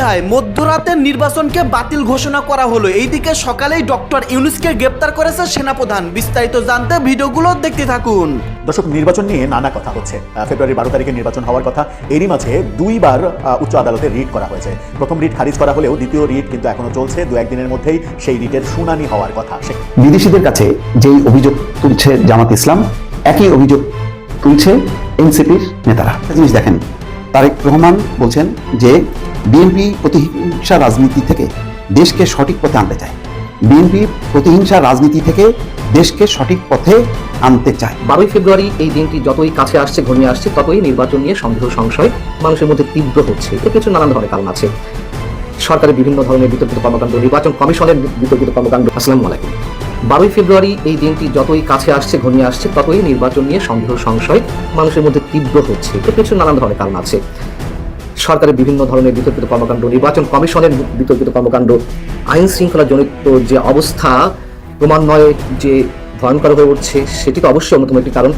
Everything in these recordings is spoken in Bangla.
হায়। হায় মধ্যরাতের নির্বাচনকে বাতিল ঘোষণা করা হলো। এইদিকে সকালেই ডক্টর ইউনুসকে গ্রেপ্তার করেছে সেনাপ্রধান। বিস্তারিত জানতে ভিডিওগুলো দেখতে থাকুন। দর্শক নির্বাচন নিয়ে নানা কথা হচ্ছে। ফেব্রুয়ারি বারো তারিখে নির্বাচন হওয়ার কথা। এরই মাঝে দুইবার উচ্চ আদালতে রিট করা হয়েছে। প্রথম রিট খারিজ করা হলেও দ্বিতীয় রিট কিন্তু এখনও চলছে। দু একদিনের মধ্যেই সেই রিটের শুনানি হওয়ার কথা। সে- বিদেশিদের কাছে যেই অভিযোগ তুলছে জামাত ইসলাম একই অভিযোগ তুলছে এনসিপির নেতারা। জিনিস দেখেন তারেক রহমান বলছেন যে বিএনপি প্রতিহিংসা রাজনীতি থেকে দেশকে সঠিক পথে আনতে চায়। বিএনপি প্রতিহিংসা রাজনীতি থেকে দেশকে সঠিক পথে আনতে চায়। বারোই ফেব্রুয়ারি এই দিনটি যতই কাছে আসছে, ঘনিয়ে আসছে, ততই নির্বাচন নিয়ে সন্দেহ, সংশয় মানুষের মধ্যে তীব্র হচ্ছে। এর কিছু নানান ধরনের কারণ আছে। সরকারের বিভিন্ন ধরনের বিতর্কিত কর্মকাণ্ড, নির্বাচন কমিশনের বিতর্কিত কর্মকাণ্ড। আসসালামু আলাইকুম। বারোই ফেব্রুয়ারি এই দিনটি যতই কাছে আসছে, ঘনিয়ে আসছে, ততই নির্বাচন নিয়ে সন্দেহ, সংশয় মানুষের মধ্যে তীব্র হচ্ছে। এর কিছু নানান ধরনের কারণ আছে। সরকারের বিভিন্ন ধরনের বিতর্কিত কর্মকাণ্ড, নির্বাচন কমিশনের বিতর্কিত কর্মকাণ্ড, আইন শৃঙ্খলা জনিত যে অবস্থা, ক্রমান্বয়ে যে ভয়ঙ্কর হয়ে উঠছে সেটি তো অবশ্যই অন্যতম একটি কারণ।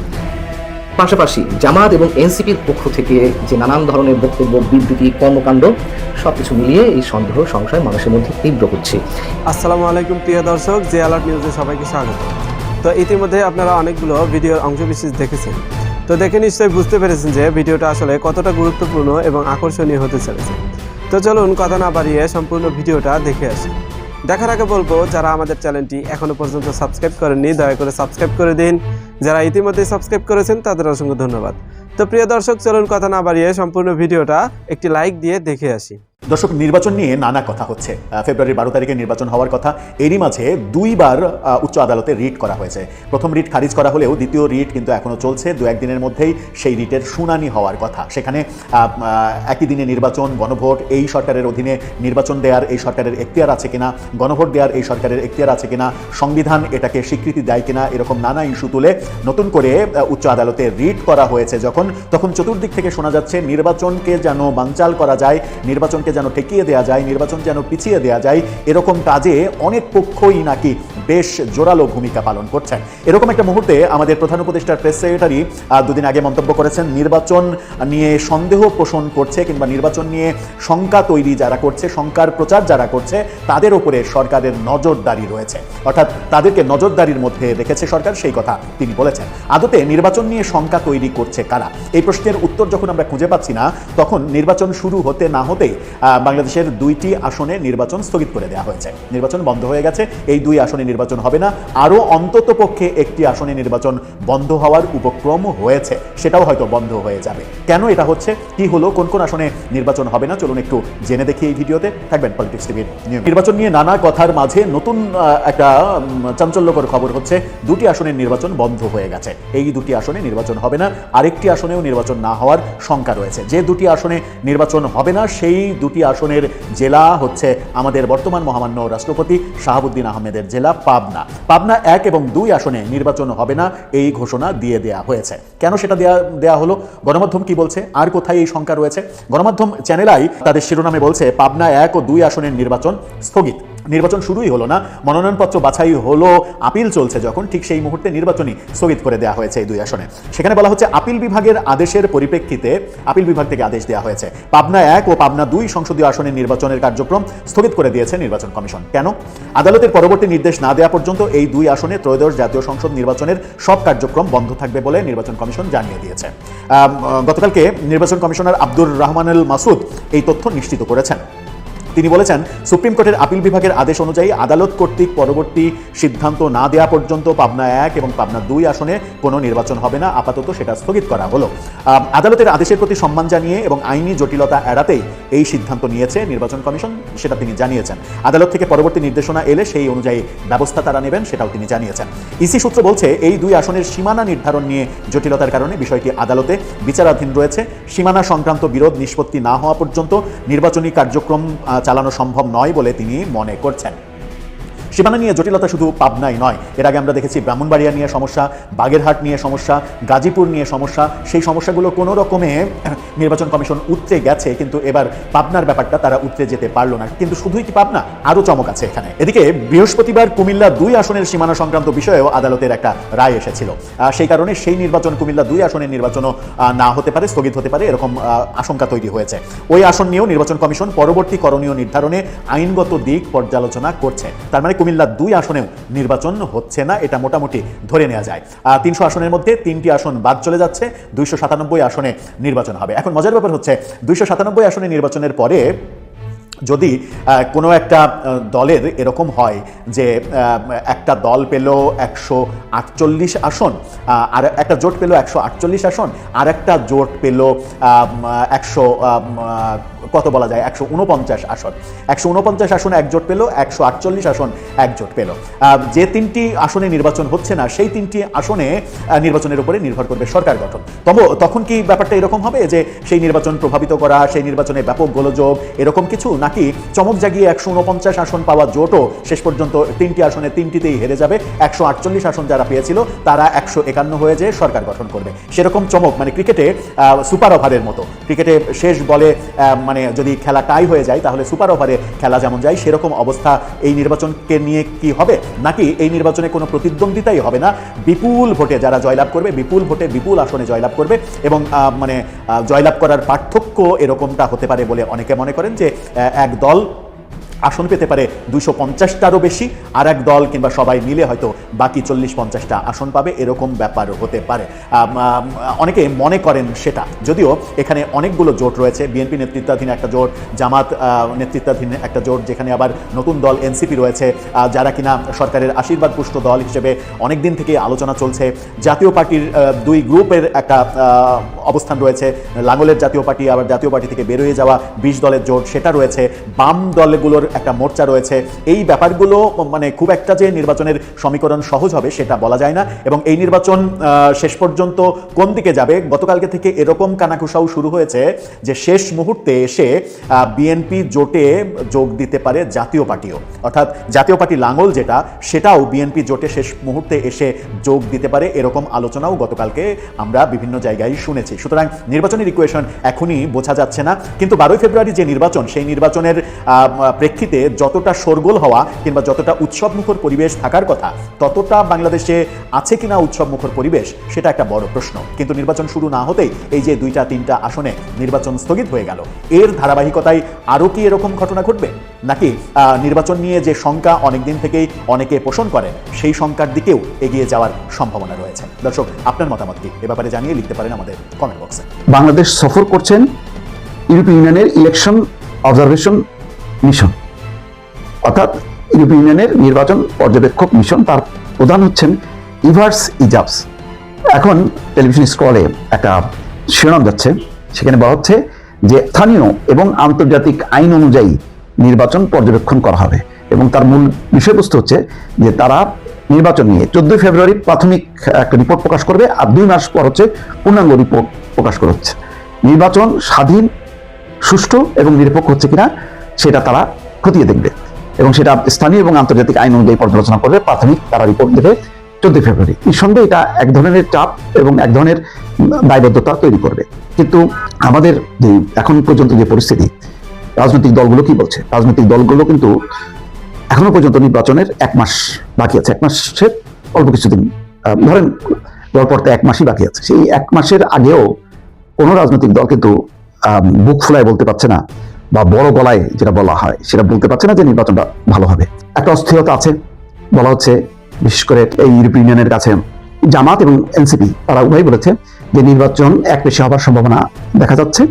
পাশাপাশি জামাত এবং এনসিপির পক্ষ থেকে যে নানান ধরনের বক্তব্য, বিবৃতি, কর্মকাণ্ড, সবকিছু মিলিয়ে এই সন্দেহ সংশয় মানুষের মধ্যে তীব্র হচ্ছে। আসসালামু আলাইকুম, প্রিয় দর্শক, জে আলার্ট নিউজে সবাইকে স্বাগত। তো ইতিমধ্যে আপনারা অনেকগুলো ভিডিওর অংশবিশেষ দেখেছেন। তো দেখে নিশ্চয়ই বুঝতে পেরেছেন যে ভিডিওটা আসলে কতটা গুরুত্বপূর্ণ এবং আকর্ষণীয় হতে চলেছে। তো চলুন, কথা না বাড়িয়ে সম্পূর্ণ ভিডিওটা দেখে আসি। দেখার আগে বলব, যারা আমাদের চ্যানেলটি এখনও পর্যন্ত সাবস্ক্রাইব করেননি, দয়া করে সাবস্ক্রাইব করে দিন। যারা ইতিমধ্যে সাবস্ক্রাইব করেছেন, তাদের অসংখ্য ধন্যবাদ। তো প্রিয় দর্শক, চলুন কথা না বাড়িয়ে সম্পূর্ণ ভিডিওটা একটি লাইক দিয়ে দেখে আসি। দর্শক নির্বাচন নিয়ে নানা কথা হচ্ছে। আহ, ফেব্রুয়ারি বারো তারিখে নির্বাচন হওয়ার কথা। এরই মাঝে দুইবার উচ্চ আদালতে রিট করা হয়েছে। প্রথম রিট খারিজ করা হলেও দ্বিতীয় রিট কিন্তু এখনও চলছে। দু একদিনের মধ্যেই সেই রিটের শুনানি হওয়ার কথা। সেখানে একই দিনে নির্বাচন গণভোট এই সরকারের অধীনে নির্বাচন দেওয়ার এই সরকারের এখতিয়ার আছে কিনা গণভোট দেওয়ার এই সরকারের এখতিয়ার আছে কিনা সংবিধান এটাকে স্বীকৃতি দেয় কিনা এরকম নানা ইস্যু তুলে নতুন করে উচ্চ আদালতে রিট করা হয়েছে যখন। তখন চতুর্দিক থেকে শোনা যাচ্ছে নির্বাচনকে যেন বানচাল করা যায় নির্বাচনকে যেন ঠেকিয়ে দেওয়া যায়, নির্বাচন যেন পিছিয়ে দেওয়া যায় এরকম কাজে অনেক পক্ষই নাকি বেশ জোরালো ভূমিকা পালন করছেন। এরকম একটা মুহূর্তে আমাদের প্রধান উপদেষ্টার প্রেস সেক্রেটারি দুদিন আগে মন্তব্য করেছেন, নির্বাচন নিয়ে সন্দেহ পোষণ করছে কিংবা নির্বাচন নিয়ে শঙ্কা তৈরি যারা করছে, শঙ্কার প্রচার যারা করছে, তাদের উপরে সরকারের নজরদারি রয়েছে। অর্থাৎ তাদেরকে নজরদারির মধ্যে রেখেছে সরকার, সেই কথা তিনি বলেছেন। আদতে নির্বাচন নিয়ে শঙ্কা তৈরি করছে কারা? এই প্রশ্নের উত্তর যখন আমরা খুঁজে পাচ্ছি না, তখন নির্বাচন শুরু হতে না হতেই বাংলাদেশের দুইটি আসনে নির্বাচন স্থগিত করে দেওয়া হয়েছে। নির্বাচন বন্ধ হয়ে গেছে, এই দুই আসনে নির্বাচন হবে না। আরও অন্তত পক্ষে একটি আসনে নির্বাচন বন্ধ হওয়ার উপক্রম হয়েছে, সেটাও হয়তো বন্ধ হয়ে যাবে। কেন এটা হচ্ছে? কি হলো? কোন কোন আসনে নির্বাচন হবে না? চলুন একটু জেনে দেখি এই ভিডিওতে। থাকবেন পলিটিক্স টিভির নির্বাচন নিয়ে নানা কথার মাঝে নতুন একটা চাঞ্চল্যকর খবর হচ্ছে, দুটি আসনের নির্বাচন বন্ধ হয়ে গেছে। এই দুটি আসনে নির্বাচন হবে না, আরেকটি আসনেও নির্বাচন না হওয়ার শঙ্কা রয়েছে। যে দুটি আসনে নির্বাচন হবে না, সেই দুটি আসনের জেলা হচ্ছে আমাদের বর্তমান মহামান্য রাষ্ট্রপতি শাহাবুদ্দিন আহমেদের জেলা পাবনা। পাবনা এক এবং দুই আসনে নির্বাচন হবে না এই ঘোষণা দিয়ে দেয়া হয়েছে। কেন সেটা দেয়া দেয়া হলো? গণমাধ্যম কি বলছে? আর কোথায় এই শঙ্কা রয়েছে? গণমাধ্যম চ্যানেলাই তাদের শিরোনামে বলছে, পাবনা এক ও দুই আসনের নির্বাচন স্থগিত। নির্বাচন শুরুই হলো না, মনোনয়নপত্র বাছাই হলো, আপিল চলছে যখন, ঠিক সেই মুহূর্তে নির্বাচনই স্থগিত করে দেওয়া হয়েছে এই দুই আসনে। সেখানে বলা হচ্ছে, আপিল বিভাগের আদেশের পরিপ্রেক্ষিতে আপিল বিভাগ থেকে আদেশ দেওয়া হয়েছে। পাবনা এক ও পাবনা দুই সংসদীয় আসনের নির্বাচনের কার্যক্রম স্থগিত করে দিয়েছে নির্বাচন কমিশন। কেন? আদালতের পরবর্তী নির্দেশ না দেওয়া পর্যন্ত এই দুই আসনে ত্রয়োদশ জাতীয় সংসদ নির্বাচনের সব কার্যক্রম বন্ধ থাকবে বলে নির্বাচন কমিশন জানিয়ে দিয়েছে। গতকালকে নির্বাচন কমিশনার আব্দুর রহমানুল মাসুদ এই তথ্য নিশ্চিত করেছেন। তিনি বলেছেন, সুপ্রিম কোর্টের আপিল বিভাগের আদেশ অনুযায়ী আদালত কর্তৃক পরবর্তী সিদ্ধান্ত না দেওয়া পর্যন্ত পাবনা এক এবং পাবনা দুই আসনে কোনো নির্বাচন হবে না। আপাতত সেটা স্থগিত করা হলো। আদালতের আদেশের প্রতি সম্মান জানিয়ে এবং আইনি জটিলতা এড়াতেই এই সিদ্ধান্ত নিয়েছে নির্বাচন কমিশন, সেটা তিনি জানিয়েছেন। আদালত থেকে পরবর্তী নির্দেশনা এলে সেই অনুযায়ী ব্যবস্থা তারা নেবেন, সেটাও তিনি জানিয়েছেন। ইসি সূত্র বলছে, এই দুই আসনের সীমানা নির্ধারণ নিয়ে জটিলতার কারণে বিষয়টি আদালতে বিচারাধীন রয়েছে। সীমানা সংক্রান্ত বিরোধ নিষ্পত্তি না হওয়া পর্যন্ত নির্বাচনী কার্যক্রম চালানো সম্ভব নয় বলে তিনি মনে করছেন। সীমানা নিয়ে জটিলতা শুধু পাবনাই নয়। এর আগে আমরা দেখেছি ব্রাহ্মণবাড়িয়া নিয়ে সমস্যা, বাগেরহাট নিয়ে সমস্যা, গাজীপুর নিয়ে সমস্যা। সেই সমস্যাগুলো কোনো রকমে নির্বাচন কমিশন উতরে গেছে, কিন্তু এবার পাবনার ব্যাপারটা তারা উতরে যেতে পারল না। কিন্তু শুধুই কি পাবনা? আরও চমক আছে এখানে। এদিকে বৃহস্পতিবার কুমিল্লা দুই আসনের সীমানা সংক্রান্ত বিষয়েও আদালতের একটা রায় এসেছিল। সেই কারণে সেই নির্বাচন কুমিল্লা দুই আসনের নির্বাচনও না হতে পারে, স্থগিত হতে পারে, এরকম আশঙ্কা তৈরি হয়েছে। ওই আসন নিয়েও নির্বাচন কমিশন পরবর্তী করণীয় নির্ধারণে আইনগত দিক পর্যালোচনা করছে। তার মানে কুমিল্লা দুই আসনেও নির্বাচন হচ্ছে না, এটা মোটামুটি ধরে নেওয়া যায়। আর তিনশো আসনের মধ্যে তিনটি আসন বাদ চলে যাচ্ছে, দুইশো সাতানব্বই আসনে নির্বাচন হবে। এখন মজার ব্যাপার হচ্ছে, দুইশো সাতানব্বই আসনে নির্বাচনের পরে যদি কোনো একটা দলের এরকম হয় যে একটা দল পেল একশো আটচল্লিশ আসন আর একটা জোট পেল একশো আটচল্লিশ আসন, আর একটা জোট পেল একশো কত বলা যায়, একশো উনপঞ্চাশ আসন। একশো উনপঞ্চাশ আসন একজোট পেল, একশো আটচল্লিশ আসন একজোট পেল। যে তিনটি আসনে নির্বাচন হচ্ছে না, সেই তিনটি আসনে নির্বাচনের উপরে নির্ভর করবে সরকার গঠন। তবে, তখন কি ব্যাপারটা এরকম হবে যে, সেই নির্বাচন প্রভাবিত করা, সেই নির্বাচনে ব্যাপক গোলযোগ, এরকম কিছু নাকি চমক জাগিয়ে একশো উনপঞ্চাশ আসন পাওয়া জোটও শেষ পর্যন্ত তিনটি আসনে তিনটিতেই হেরে যাবে। একশো আটচল্লিশ আসন যারা পেয়েছিল, তারা একশো একান্ন হয়ে যেয়ে সরকার গঠন করবে। সেরকম চমক মানে ক্রিকেটে সুপার ওভারের মতো। ক্রিকেটে শেষ বলে মানে যদি খেলা টাই হয়ে যায়, তাহলে সুপার ওভারে খেলা যেমন যায়, সেরকম অবস্থা এই নির্বাচনকে নিয়ে কি হবে? নাকি এই নির্বাচনে কোনো প্রতিদ্বন্দ্বিতাই হবে না? বিপুল ভোটে যারা জয়লাভ করবে, বিপুল ভোটে বিপুল আসনে জয়লাভ করবে এবং মানে জয়লাভ করার পার্থক্য এরকমটা হতে পারে বলে অনেকে মনে করেন যে এক দল আসন পেতে পারে দুশো পঞ্চাশটারও বেশি, আর এক দল কিংবা সবাই মিলে হয়তো বাকি চল্লিশ পঞ্চাশটা আসন পাবে, এরকম ব্যাপার হতে পারে। অনেকে মনে করেন সেটা। যদিও এখানে অনেকগুলো জোট রয়েছে, বিএনপি নেতৃত্বাধীন একটা জোট, জামাত নেতৃত্বাধীন একটা জোট, যেখানে আবার নতুন দল এনসিপি রয়েছে যারা কিনা সরকারের আশীর্বাদ পুষ্ট দল হিসেবে অনেক দিন থেকে আলোচনা চলছে। জাতীয় পার্টির দুই গ্রুপের একটা অবস্থান রয়েছে। লাঙ্গলের জাতীয় পার্টি, আবার জাতীয় পার্টি থেকে বেরোয়ে যাওয়া বিশ দলের জোট, সেটা রয়েছে। বাম দলগুলোর একটা মোর্চা রয়েছে। এই ব্যাপারগুলো মানে খুব একটা যে নির্বাচনের সমীকরণ সহজ হবে সেটা বলা যায় না। এবং এই নির্বাচন শেষ পর্যন্ত কোন দিকে যাবে? গতকালকে থেকে এরকম কানাকুশাও শুরু হয়েছে যে শেষ মুহূর্তে এসে বিএনপি জোটে যোগ দিতে পারে জাতীয় পার্টিও। অর্থাৎ জাতীয় পার্টি লাঙ্গল যেটা সেটাও বিএনপি জোটে শেষ মুহূর্তে এসে যোগ দিতে পারে এরকম আলোচনাও গতকালকে আমরা বিভিন্ন জায়গায় শুনেছি। সুতরাং নির্বাচনের ইকুয়েশন এখনই বোঝা যাচ্ছে না। কিন্তু বারোই ফেব্রুয়ারি যে নির্বাচন সেই নির্বাচনের আহ, প্রেক্ষিতে যতটা শোরগোল হওয়া কিংবা যতটা উৎসবমুখর পরিবেশ থাকার কথা, ততটা বাংলাদেশে আছে কিনা উৎসবমুখর পরিবেশ, সেটা একটা বড় প্রশ্ন। কিন্তু নির্বাচন শুরু না হতেই এই যে দুইটা, তিনটা আসনে নির্বাচন স্থগিত হয়ে গেল। এর ধারাবাহিকতায় আরও কি এরকম ঘটনা ঘটবে? নাকি নির্বাচন নিয়ে যে শঙ্কা অনেকদিন থেকেই অনেকে পোষণ করেন, সেই শঙ্কার দিকেও এগিয়ে যাওয়ার সম্ভাবনা রয়েছে। দর্শক, আপনার মতামত কি? এ ব্যাপারে জানিয়ে লিখতে পারেন আমাদের কমেন্ট বক্সে বাংলাদেশ সফর করছেন ইউরোপীয় ইউনিয়নের ইলেকশন অবজারভেশন মিশন অর্থাৎ ইউরোপীয় ইউনিয়নের নির্বাচন পর্যবেক্ষক মিশন, তার প্রধান হচ্ছেন ইভার্স ইজাবস। এখন টেলিভিশন স্ক্রলে একটা শিরোনাম যাচ্ছে, সেখানে বলা হচ্ছে যে স্থানীয় এবং আন্তর্জাতিক আইন অনুযায়ী নির্বাচন পর্যবেক্ষণ করা হবে। এবং তার মূল বিষয়বস্তু হচ্ছে যে তারা নির্বাচন নিয়ে চোদ্দই ফেব্রুয়ারি প্রাথমিক একটা রিপোর্ট প্রকাশ করবে আর দুই মাস পর হচ্ছে পূর্ণাঙ্গ রিপোর্ট প্রকাশ করা হচ্ছে। নির্বাচন স্বাধীন, সুষ্ঠু এবং নিরপেক্ষ হচ্ছে কিনা, সেটা তারা খতিয়ে দেখবে। এবং সেটা স্থানীয় এবং আন্তর্জাতিক আইন অনুযায়ী পর্যালোচনা করবে, প্রাথমিক তারা রিপোর্ট দেবে চোদ্দই ফেব্রুয়ারি। নিঃসন্দেহে এটা এক ধরনের চাপ এবং এক ধরনের দায়বদ্ধতা তৈরি করবে। কিন্তু আমাদের যে এখন পর্যন্ত যে পরিস্থিতি, রাজনৈতিক দলগুলো কি বলছে? রাজনৈতিক দলগুলো কিন্তু এখনও পর্যন্ত নির্বাচনের এক মাস বাকি আছে। এক মাসের অল্প কিছুদিন ধরেন গড়পড়তে এক মাসই বাকি আছে। সেই এক মাসের আগেও কোনো রাজনৈতিক দল কিন্তু বুক ফুলায় বলতে পারছে না বা বড় গলায় যেটা বলা হয়, সেটা বলতে পারছে না যে নির্বাচনটা ভালো হবে। একটা অস্থিরতা আছে, বলা হচ্ছে, বিশেষ করে এই ইউরোপীয় ইউনিয়নের কাছে জামাত এবং এনসিপি, তারা উভয় বলেছে যে নির্বাচন এক পেশে হবার সম্ভাবনা দেখা যাচ্ছে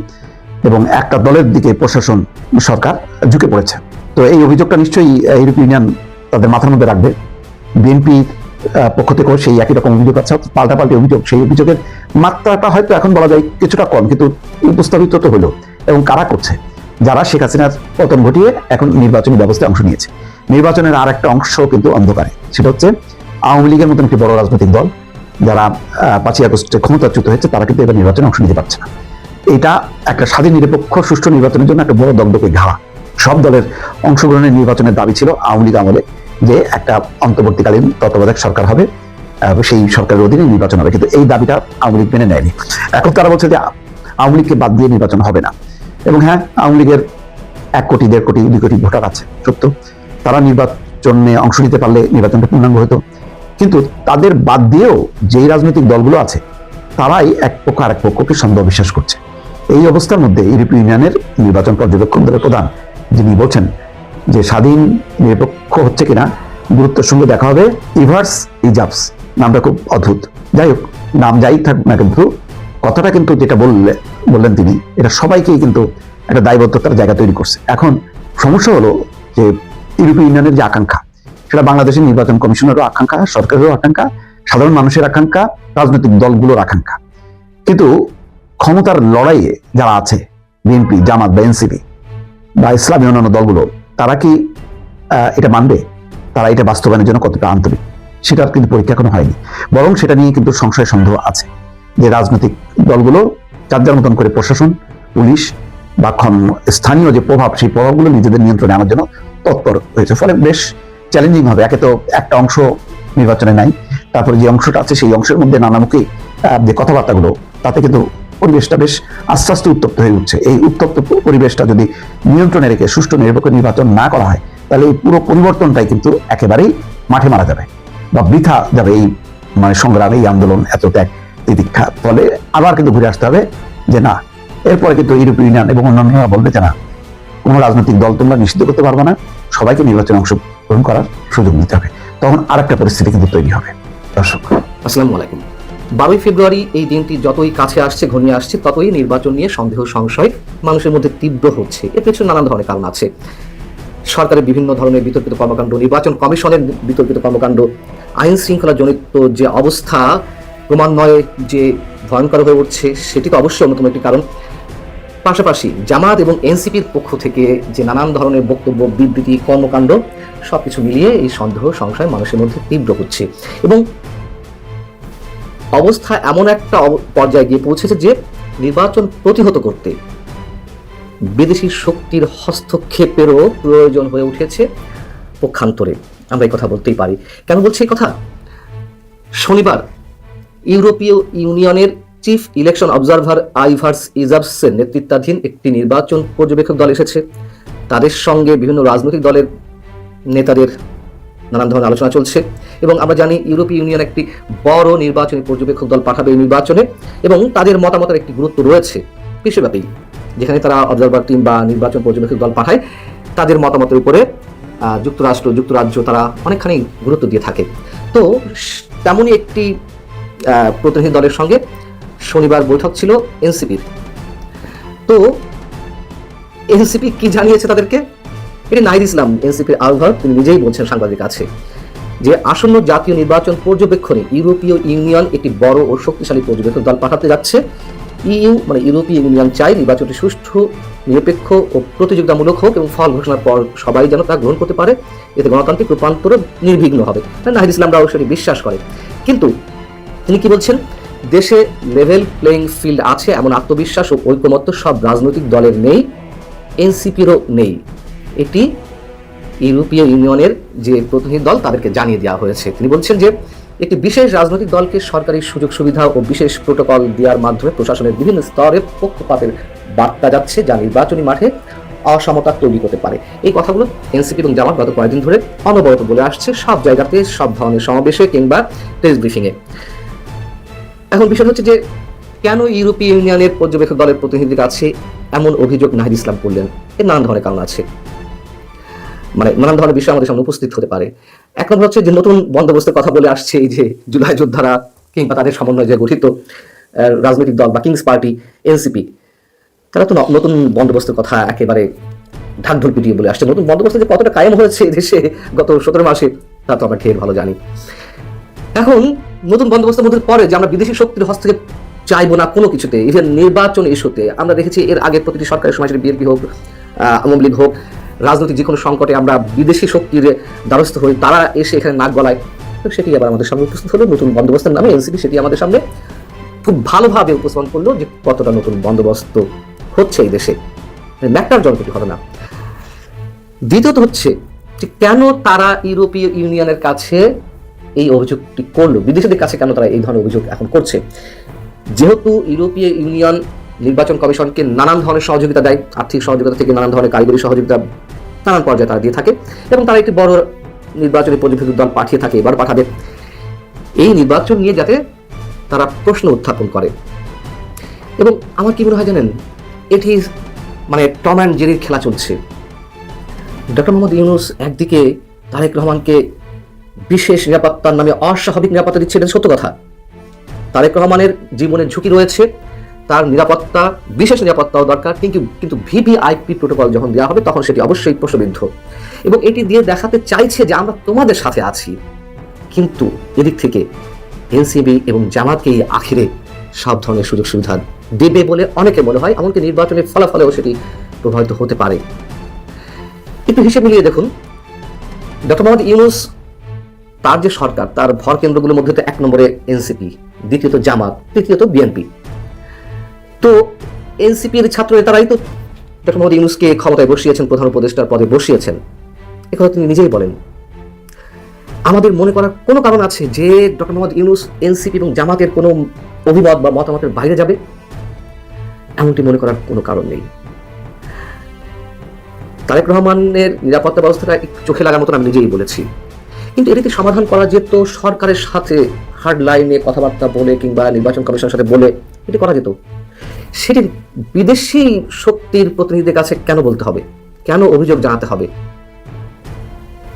এবং একটা দলের দিকে প্রশাসন, সরকার ঝুঁকে পড়েছে। তো এই অভিযোগটা নিশ্চয়ই ইউরোপীয় ইউনিয়ন তাদের মাথার মধ্যে রাখবে। বিএনপি পক্ষ থেকেও সেই একই রকম অভিযোগ আছে পাল্টাপাল্টি অভিযোগ। সেই অভিযোগের মাত্রাটা হয়তো এখন বলা যায় কিছুটা কম, কিন্তু উপস্থাপিত তো হলো। এবং কারা করছে? যারা শেখ হাসিনার পতন ঘটিয়ে এখন নির্বাচনী ব্যবস্থায় অংশ নিয়েছে। নির্বাচনের আর একটা অংশ কিন্তু অন্ধকারে। সেটা হচ্ছে আওয়ামী লীগের মতন একটি বড় রাজনৈতিক দল, যারা পাঁচই আগস্টে ক্ষমতাচ্যুত হয়েছে, তারা কিন্তু এবার নির্বাচনে অংশ নিতে পারছে না। এটা একটা স্বাধীন, নিরপেক্ষ, সুষ্ঠু নির্বাচনের জন্য একটা বড় দগদগে ঘা সব দলের অংশগ্রহণের নির্বাচনের দাবি ছিল আওয়ামী লীগ আমলে যে একটা অন্তর্বর্তীকালীন তত্ত্বাবধায়ক সরকার হবে সেই সরকারের অধীনে নির্বাচন হবে। কিন্তু এই দাবিটা আওয়ামী লীগ মেনে নেয়নি। এখন তারা বলছে যে আওয়ামী লীগকে বাদ দিয়ে নির্বাচন হবে না। এবং হ্যাঁ আওয়ামী লীগের এক কোটি, দেড় কোটি, দুই কোটি ভোটার আছে, সত্য। তারা নির্বাচনে অংশ নিতে পারলে নির্বাচনটা পূর্ণাঙ্গ হতো। কিন্তু তাদের বাদ দিয়েও যেই রাজনৈতিক দলগুলো আছে, তারাই এক পক্ষ আরেক পক্ষকে সন্দেহ বিশ্বাস করছে। এই অবস্থার মধ্যে ইউরোপীয় ইউনিয়নের নির্বাচন পর্যবেক্ষক দলের প্রধান যিনি বলছেন যে স্বাধীন, নিরপেক্ষ হচ্ছে কিনা, গুরুত্বের সঙ্গে দেখা হবে ইভার্স ইজাবস। নামটা খুব অদ্ভুত। যাই হোক, নাম যাই থাক না কিন্তু কথাটা কিন্তু যেটা বললে, বললেন তিনি, এটা সবাইকেই কিন্তু একটা দায়বদ্ধতার জায়গা তৈরি করছে। এখন সমস্যা হলো যে ইউরোপীয় ইউনিয়নের যে আকাঙ্ক্ষা, সেটা বাংলাদেশের নির্বাচন কমিশনেরও আকাঙ্ক্ষা, সরকারেরও আকাঙ্ক্ষা, সাধারণ মানুষের আকাঙ্ক্ষা, রাজনৈতিক দলগুলোর আকাঙ্ক্ষা। কিন্তু ক্ষমতার লড়াইয়ে যারা আছে, বিএনপি, জামাত বা এনসিপি বা ইসলামী অন্যান্য দলগুলো, তারা কি এটা মানবে? তারা এটা বাস্তবায়নের জন্য কতটা আন্তরিক? সেটার কিন্তু পরীক্ষা এখনও হয়নি। বরং সেটা নিয়ে কিন্তু সংশয় সন্দেহ আছে। যে রাজনৈতিক দলগুলো যার যার মতন করে প্রশাসন, পুলিশ বা স্থানীয় যে প্রভাব, সেই প্রভাবগুলো নিজেদের নিয়ন্ত্রণে আনার জন্য তৎপর হয়েছে। ফলে বেশ চ্যালেঞ্জিং হবে। একে তো একটা অংশ নির্বাচনে নাই, তারপরে যে অংশটা আছে সেই অংশের মধ্যে নানামুখী যে কথাবার্তাগুলো, তাতে কিন্তু পরিবেশটা বেশ আস্তে আস্তে উত্তপ্ত হয়ে উঠছে। এই উত্তপ্ত পরিবেশটা যদি নিয়ন্ত্রণে রেখে সুষ্ঠু নিরপেক্ষ নির্বাচন না করা হয়, তাহলে এই পুরো পরিবর্তনটাই কিন্তু একেবারেই মাঠে মারা যাবে বা বৃথা যাবে এই মানে সংগ্রাম, এই আন্দোলন এত ত্যাগ তিতিক্ষা ফলে আবার কিন্তু ঘুরে আসতে হবে যে না, এরপরে কিন্তু ইউরোপীয় ইউনিয়ন এবং অন্যান্যরা বলবে যে না, কোনো রাজনৈতিক দল তোমরা নিষিদ্ধ করতে পারবে না, সবাইকে নির্বাচনে অংশগ্রহণ করার সুযোগ নিতে হবে। তখন আর একটা পরিস্থিতি কিন্তু তৈরি হবে। দর্শক। আসসালামু আলাইকুম। বারোই ফেব্রুয়ারি এই দিনটি যতই কাছে আসছে ঘনিয়ে আসছে, ততই নির্বাচন নিয়ে সন্দেহ, সংশয় মানুষের মধ্যে তীব্র হচ্ছে। এর পেছনে নানান ধরনের কারণ আছে। সরকারের বিভিন্ন ধরনের বিতর্কিত কর্মকাণ্ড, নির্বাচন কমিশনের বিতর্কিত কর্মকাণ্ড, আইন শৃঙ্খলা জনিত যে অবস্থা ক্রমান্বয়ে যে ভয়ঙ্কর হয়ে উঠছে, সেটি তো অবশ্যই অন্যতম একটি কারণ। পাশাপাশি জামাত এবং এনসিপির পক্ষ থেকে যে নানান ধরনের বক্তব্য, বিবৃতি, কর্মকাণ্ড, সবকিছু মিলিয়ে এই সন্দেহ, সংশয় মানুষের মধ্যে তীব্র হচ্ছে। এবং অবস্থা এমন একটা পর্যায়ে গিয়ে পৌঁছেছে যে নির্বাচন প্রতিহত করতে বিদেশি শক্তির হস্তক্ষেপেরও প্রয়োজন হয়ে উঠেছে পক্ষান্তরে। আমরা এই কথা বলতেই পারি। কেন বলছি এই কথা? শনিবার ইউরোপীয় ইউনিয়নের চিফ ইলেকশন অবজারভার আইভার্স ইজাবসের নেতৃত্বাধীন একটি নির্বাচন পর্যবেক্ষক দল এসেছে। তাদের সঙ্গে বিভিন্ন রাজনৈতিক দলের নেতাদের নানান ধরনের আলোচনা চলছে এবং আমরা জানি ইউরোপীয় ইউনিয়ন একটি বড় নির্বাচনী পর্যবেক্ষক দল পাঠাবে এই নির্বাচনে এবং তাদের মতামতের একটি গুরুত্ব রয়েছে বিশ্বব্যাপী। যেখানে তারা অবজারভার টিম বা নির্বাচন পর্যবেক্ষক দল পাঠায়, তাদের মতামতের উপরে যুক্তরাষ্ট্র, যুক্তরাজ্য তারা অনেকখানি গুরুত্ব দিয়ে থাকে। তো তেমনই একটি প্রতিনিধি দলের সঙ্গে শনিবার বৈঠক ছিল এনসিপির। তো এনসিপি কি জানিয়েছে তাদেরকে? এটি নাহিদ ইসলাম, এনসিপির আহ্বায়ক, তিনি নিজেই বলছেন সাংবাদিক কাছে যে আসন্ন জাতীয় নির্বাচন পর্যবেক্ষণে ইউরোপীয় ইউনিয়ন একটি বড় ও শক্তিশালী পর্যবেক্ষক দল পাঠাতে যাচ্ছে। ইইউ মানে ইউরোপীয় ইউনিয়ন চাই নির্বাচনটি সুষ্ঠু, নিরপেক্ষ ও প্রতিযোগিতামূলক হোক এবং ফল ঘোষণার পর সবাই যেন তা গ্রহণ করতে পারে। এতে গণতান্ত্রিক রূপান্তর নির্বিঘ্ন হবে। নাহিদ ইসলামরাও সেটি বিশ্বাস করে কিন্তু তিনি কি বলছেন? দেশে লেভেল প্লেইং ফিল্ড আছে, এমন আত্মবিশ্বাস ও ঐকমত্য সব রাজনৈতিক দলের নেই, এনসিপিরও নেই। এটি ইউরোপীয় ইউনিয়নের যে প্রতিনিধি দল, তাদেরকে জানিয়ে দেওয়া হয়েছে। তিনি বলছেন যে, একটি বিশেষ রাজনৈতিক দলকে সরকারি সুযোগ সুবিধা ও বিশেষ প্রোটোকল দেওয়ার মাধ্যমে প্রশাসনের বিভিন্ন স্তরে পক্ষপাতের বার্তা যাচ্ছে, যা নির্বাচনী মাঠে অসমতা তৈরি করতে পারে। এই কথাগুলো এনসিপি এবং জামাত গত কয়েকদিন ধরে অনবরত বলে আসছে। সব জায়গাতে সব ধরনের সমাবেশে কিংবা প্রেস ব্রিফিংয়ে এখন বিষয় হচ্ছে যে, কেন ইউরোপীয় ইউনিয়নের পর্যবেক্ষক দলের প্রতিনিধির কাছে এমন অভিযোগ নাহিদ ইসলাম করলেন? এর নানান ধরনের কারণ আছে। মানে নানান ধরনের বিষয় আমাদের সামনে উপস্থিত হতে পারে। এক নম্বর হচ্ছে যে, নতুন বন্দোবস্তের কথা বলে আসছে এই যে, জুলাই যোদ্ধারা কিংবা তাদের সমন্বয়ে যে গঠিত রাজনৈতিক দল বা কিংস পার্টি, এনসিপি, তারা তো নতুন বন্দোবস্তের কথা একেবারে ঢাকঢোল পিটিয়ে বলে আসছে। নতুন বন্দোবস্ত যে কতটা কায়েম হয়েছে দেশে গত সতেরো মাসে, তা তো আমরা ঢের ভালো জানি। এখন নতুন বন্দোবস্তের মধ্যে পরে যে আমরা বিদেশি শক্তির হস্তক্ষেপ চাইব না কোনো কিছুতে। ইভেন নির্বাচন ইস্যুতে। আমরা দেখেছি এর আগে প্রতিটি সরকারের সময় সেটা বিএনপি হোক আওয়ামী লীগ হোক, রাজনৈতিক যে কোনো সংকটে আমরা বিদেশি শক্তির দ্বারস্থ হই, তারা এসে এখানে নাক গলায়। সেটি আবার আমাদের সামনে উপস্থিত হলো নতুন বন্দোবস্তের নামে এনসিপি, সেটি আমাদের সামনে খুব ভালোভাবে উপস্থাপন করল যে কতটা নতুন বন্দোবস্ত হচ্ছে এই দেশে। ম্যাকটার জনপ্রিয় ঘটনা। দ্বিতীয়ত হচ্ছে যে কেন তারা ইউরোপীয় ইউনিয়নের কাছে এই অভিযোগটি করল। বিদেশিদের কাছে কেন তারা এই ধরনের অভিযোগ এখন করছে? যেহেতু ইউরোপীয় ইউনিয়ন নির্বাচন কমিশনকে নানান ধরনের সহযোগিতা দেয়, আর্থিক সহযোগিতা থেকে নানান ধরনের কারিগরি সহযোগিতা নানান পর্যায়ে তারা দিয়ে থাকে এবং তারা একটি বড় নির্বাচনী পর্যবেক্ষক দল পাঠিয়ে থাকে, এবার পাঠাবে। এই নির্বাচন নিয়ে যাতে তারা প্রশ্ন উত্থাপন করে। এবং আমার কি মনে হয় জানেন, এটি মানে টম অ্যান্ড জেরির খেলা চলছে। ডক্টর মোহাম্মদ ইউনুস একদিকে তারেক রহমানকে বিশেষ নিরাপত্তার নামে অস্বাভাবিক নিরাপত্তা দিচ্ছে এটা সত্য কথা। তারেক রহমানের জীবনের ঝুঁকি রয়েছে, তার নিরাপত্তা, বিশেষ নিরাপত্তাও দরকার, কিন্তু কিন্তু ভিভিআইপি প্রোটোকল যখন দেওয়া হবে, তখন সেটি অবশ্যই প্রশ্নবিদ্ধ। এবং এটি দিয়ে দেখাতে চাইছে যে আমরা তোমাদের সাথে আছি। কিন্তু এদিক থেকে এনসিবি এবং জামাতকে আখিরে সব ধরনের সুযোগ সুবিধা দেবে বলে অনেকে মনে হয়, এমনকি নির্বাচনের ফলাফলেও সেটি প্রভাবিত হতে পারে। একটু হিসেব মিলিয়ে দেখুন। ডক্টর মোহাম্মদ ইউনুস তার যে সরকার, তার ভর কেন্দ্রগুলোর মধ্যে তো এক নম্বরে এনসিপি, দ্বিতীয়ত জামাত, তৃতীয়ত বিএনপি। তো এনসিপির ছাত্র নেতারাই তো ডক্টর মোহাম্মদ ইউনুসকে ক্ষমতায় বসিয়েছেন, প্রধান উপদেষ্টার পদে বসিয়েছেন। একথা তিনি নিজেই বলেন। আমাদের মনে করার কোনো কারণ আছে যে ডক্টর মোহাম্মদ ইউনুস এনসিপি এবং জামাতের কোনো অভিমত বা মতামতের বাইরে যাবে? এমনটি মনে করার কোনো কারণ নেই। তারেক রহমানের নিরাপত্তা ব্যবস্থাটা চোখে লাগার মতন আমি নিজেই বলেছি। কিন্তু এটিতে সমাধান করা যেত সরকারের সাথে হার্ড লাইনে কথাবার্তা বলে কিংবা নির্বাচন কমিশনের সাথে বলে এটি করা যেত। সেটি বিদেশি শক্তির প্রতিনিধিদের কাছে কেন বলতে হবে? কেন অভিযোগ জানাতে হবে?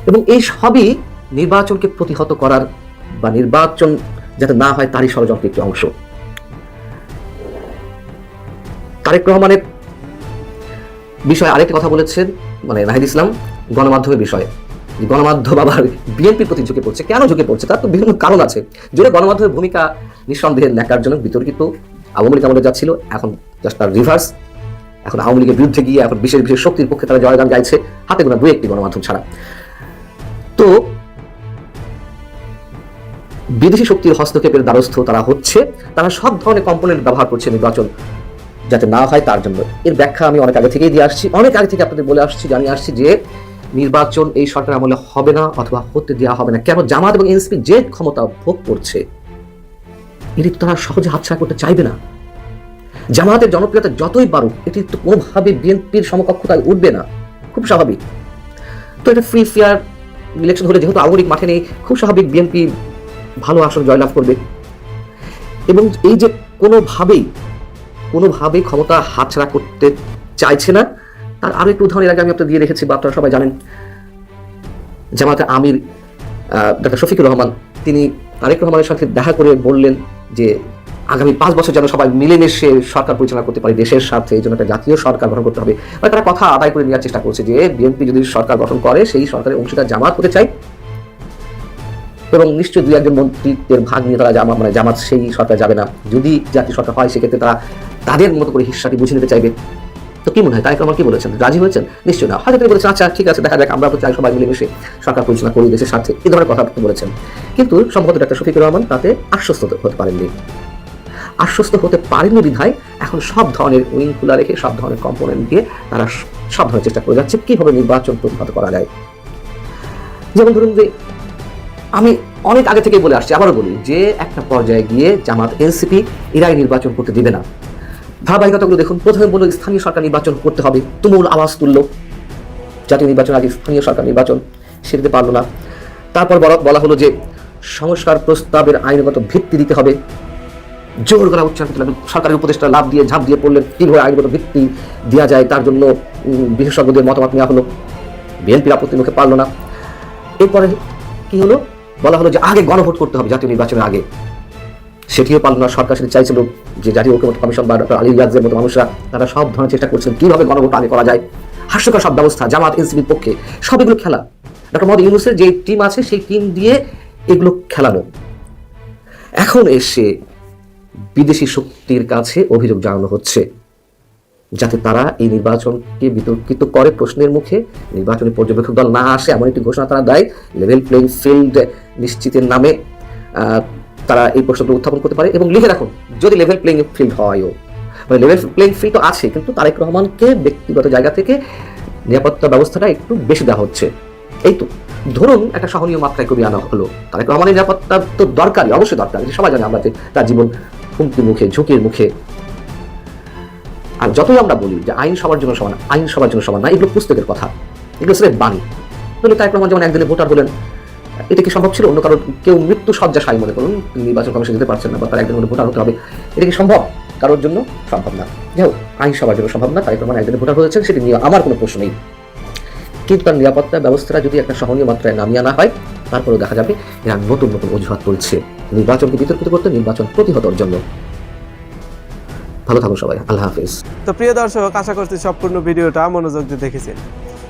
এবং এই সবই নির্বাচনকে প্রতিহত করার বা নির্বাচন যাতে না হয় তারই ষড়যন্ত্রের একটি অংশ। তারেক রহমানের বিষয়ে আরেকটি কথা বলেছেন মানে নাহিদ ইসলাম, গণমাধ্যমের বিষয়ে। গণমাধ্যম আবার বিএনপির প্রতি ঝুঁকে পড়ছে। কেন ঝুঁকে পড়ছে? তার তো বিভিন্ন কারণ আছে। যদি গণমাধ্যমের ভূমিকা নিঃসন্দেহে ন্যাকারজনক, বিতর্কিত, আওয়ামী লীগ আমলে যাচ্ছিল, এখন জাস্ট তার রিভার্স এখন আওয়ামী লীগের বিরুদ্ধে গিয়ে এখন বিশেষ বিশেষ শক্তির পক্ষে তারা জয়গান গাইছে, হাতে গোনা দু একটি গণমাধ্যম ছাড়া। তো বিদেশি শক্তির হস্তক্ষেপের দ্বারস্থ তারা হচ্ছে, তারা সব ধরনের কম্পোনেন্ট ব্যবহার করছে নির্বাচন, যাতে না হয় তার জন্য। এর ব্যাখ্যা আমি অনেক আগে থেকেই দিয়ে আসছি। অনেক আগে থেকে আপনাদের বলে আসছি, জানিয়ে আসছি যে নির্বাচন এই সরকার আমলে হবে না অথবা হতে দেওয়া হবে না। কেন? জামাত এবং এনসিপি যে ক্ষমতা ভোগ করছে, এটি তারা সহজে হাতছাড়া করতে চাইবে না। জামাতের জনপ্রিয়তা যতই বাড়ুক, এটি তো কোনোভাবে বিএনপির সমকক্ষতায় উঠবে না। খুব স্বাভাবিক। তো এটা ফ্রি ফেয়ার ইলেকশন হলে যেহেতু লীগ মাঠে নেই, খুব স্বাভাবিক বিএনপি ভালো আসন জয়লাভ করবে। এবং এই যে কোনোভাবেই কোনোভাবেই ক্ষমতা হাতছাড়া করতে চাইছে না আরও একটু উদাহরণ এর আগে আমি আপনাদের দিয়ে রেখেছি বা আপনারা সবাই জানেন। জামাতে আমির ডক্টর শফিকুর রহমান, তিনি তারেক রহমানের সাথে দেখা করে বললেন যে আগামী পাঁচ বছর যেন সবাই মিলেমিশে সরকার পরিচালনা করতে পারে, দেশের স্বার্থে এই জন্য একটা জাতীয় সরকার গঠন করতে হবে। মানে তারা কথা আদায় করে নেওয়ার চেষ্টা করছে যে বিএনপি যদি সরকার গঠন করে, সেই সরকারের অংশীদার জামাত হতে চাই। এবং নিশ্চয়ই দুই একজন মন্ত্রীদের ভাগ নিয়ে তারা জামা মানে জামাত সেই সরকার যাবে না। যদি জাতীয় সরকার হয়, সেক্ষেত্রে তারা তাদের মতো করে হিসাটি বুঝে নিতে চাইবে। তো কি মনে হয়? তারেক রহমান কি বলেছেন? রাজি হয়েছেন? নিশ্চয়ই না। হয়তো তিনি বলেছেন আচ্ছা ঠিক আছে, দেখা যাক, আমরা চাই সবাই মিলেমিশে সরকার পরিচালনা করি দেশের স্বার্থে। এই ধরনের কথা বলেছেন। কিন্তু সম্ভবত ডাক্তার শফিকুর রহমান তাতে আশ্বস্ত হতে পারেননি। আশ্বস্ত হতে পারেননি বিধায় এখন সব ধরনের উইং খোলা রেখে সব ধরনের কম্পোনেন্ট দিয়ে তারা সব ধরনের চেষ্টা করে যাচ্ছে, কীভাবে নির্বাচন প্রতিহত করা যায়। যেমন ধরুন যে, আমি অনেক আগে থেকে বলে আসছি, আবারও বলি যে, একটা পর্যায়ে গিয়ে জামাত, এনসিপি, এরাই নির্বাচন করতে দিবে না। ধারাবাহিকতাগুলো দেখুন। প্রথমে বলল স্থানীয় সরকার নির্বাচন করতে হবে। তুমুল আওয়াজ তুললো। জাতীয় নির্বাচন আগে স্থানীয় সরকার নির্বাচন সেটাতে পারল না। তারপর বলা- হলো যে সংস্কার প্রস্তাবের আইনগত ভিত্তি দিতে হবে। জোর করা উচ্চারণ করতে সরকারের উপদেষ্টা লাভ দিয়ে ঝাঁপ দিয়ে পড়লেন। কীভাবে আইনগত ভিত্তি দেওয়া যায়, তার জন্য বিশেষজ্ঞদের মতামত নেওয়া হলো। বিএনপির আপত্তি মুখে পারল না। এরপরে কি হলো? বলা হলো যে আগে গণভোট করতে হবে জাতীয় নির্বাচনের আগে। সেটিও পারল না সরকার সেটি চাইছিল যে জাতীয় ঐক্যমত্য কমিশন বা ডক্টর আলী রিয়াজের মতো মানুষরা, তারা সব ধরনের চেষ্টা করছেন। কীভাবে গণভোট আগে করা যায়? হাস্যকর সব ব্যবস্থা, জামাত এনসিবির পক্ষে, সব এগুলো খেলা। ডক্টর মোহাম্মদ ইউনুসের যে টিম আছে, সেই টিম দিয়ে এগুলো খেলানো এখন এসে বিদেশি শক্তির কাছে অভিযোগ জানানো হচ্ছে, যাতে তারা এই নির্বাচনকে বিতর্কিত করে প্রশ্নের মুখে। নির্বাচনী পর্যবেক্ষক দল না আসে, এমন একটি ঘোষণা তারা দেয়। লেভেল প্লেইং ফিল্ড নিশ্চিতের নামে তারা এই প্রশ্নগুলো উত্থাপন করতে পারে এবং লিখে রাখুন, যদি লেভেল প্লেইং ফিল্ড হয়ও। মানে লেভেল প্লেইং ফিল্ড তো আছে, কিন্তু তারেক রহমানকে ব্যক্তিগত জায়গা থেকে নিরাপত্তা ব্যবস্থাটা একটু বেশি দেওয়া হচ্ছে। এই তো, ধরুন একটা সহনীয় মাত্রায় কবি আনা হলো। তারেক রহমানের নিরাপত্তা তো দরকারই, অবশ্যই দরকার। সবাই জানে আমরা যে তার জীবন হুমকির মুখে, ঝুঁকির মুখে। আর যতই আমরা বলি যে আইন সবার জন্য সমান, আইন সবার জন্য সমান না, এগুলো পুস্তকের কথা। এগুলো সিলেট বাণী। তাহলে তারেক রহমান যেমন একদিনে ভোটার হলেন এটা কি সম্ভব ছিল? অন্য কারও কেউ মৃত্যু শয্যাশায়ী মনে করুন নির্বাচন কমিশন যেতে পারছেন না বা তার একদিনের মধ্যে ভোটার হতে হবে। এটা কি সম্ভব? কারোর জন্য সম্ভব না। যাই হোক আইন সবার জন্য সম্ভব না। তারেক রহমান একদিনে ভোটার হয়েছেন, সেটি নিয়ে আমার কোনো প্রশ্ন নেই। কিন্তু তার নিরাপত্তা ব্যবস্থাটা যদি একটা সহনীয় মাত্রায় নামিয়ে আনা হয়, তারপরেও দেখা যাবে এরা নতুন নতুন অজুহাত তুলছে। নির্বাচনকে বিতর্কিত করতে নির্বাচন প্রতিহতর জন্য। ভালো থাকুন সবাই। আল্লাহ হাফিজ। তো প্রিয় দর্শক, আশা করছি সম্পূর্ণ ভিডিওটা মনোযোগ দিয়ে দেখেছেন।